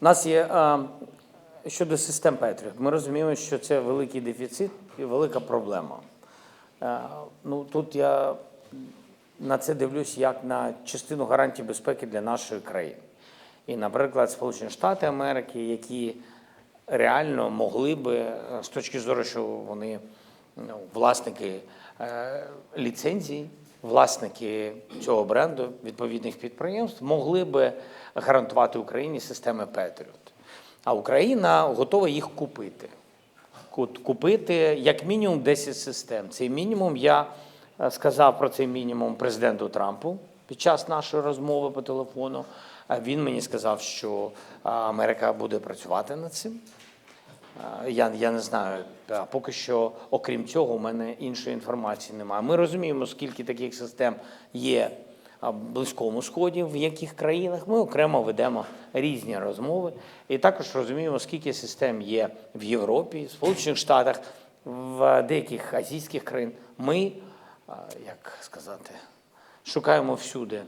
У нас є е, щодо систем Петріот. Ми розуміємо, що це великий дефіцит і велика проблема. Е, ну, тут я на це дивлюсь як на частину гарантій безпеки для нашої країни. І, наприклад, Сполучені Штати Америки, які реально могли би, е, з точки зору, що вони ну, власники ліцензій, власники цього бренду, відповідних підприємств, могли би гарантувати Україні системи Patriot. А Україна готова їх купити. Купити як мінімум 10 систем. Цей мінімум я е, сказав про цей мінімум президенту Трампу під час нашої розмови по телефону. Він мені сказав, що Америка буде працювати над цим. Я, я не знаю, а поки що, окрім цього, у мене іншої інформації немає. Ми розуміємо, скільки таких систем є в Близькому Сході, в яких країнах. Ми окремо ведемо різні розмови. І також розуміємо, скільки систем є в Європі, в Сполучених Штатах, в деяких азійських країн. Ми, як сказати, шукаємо всюди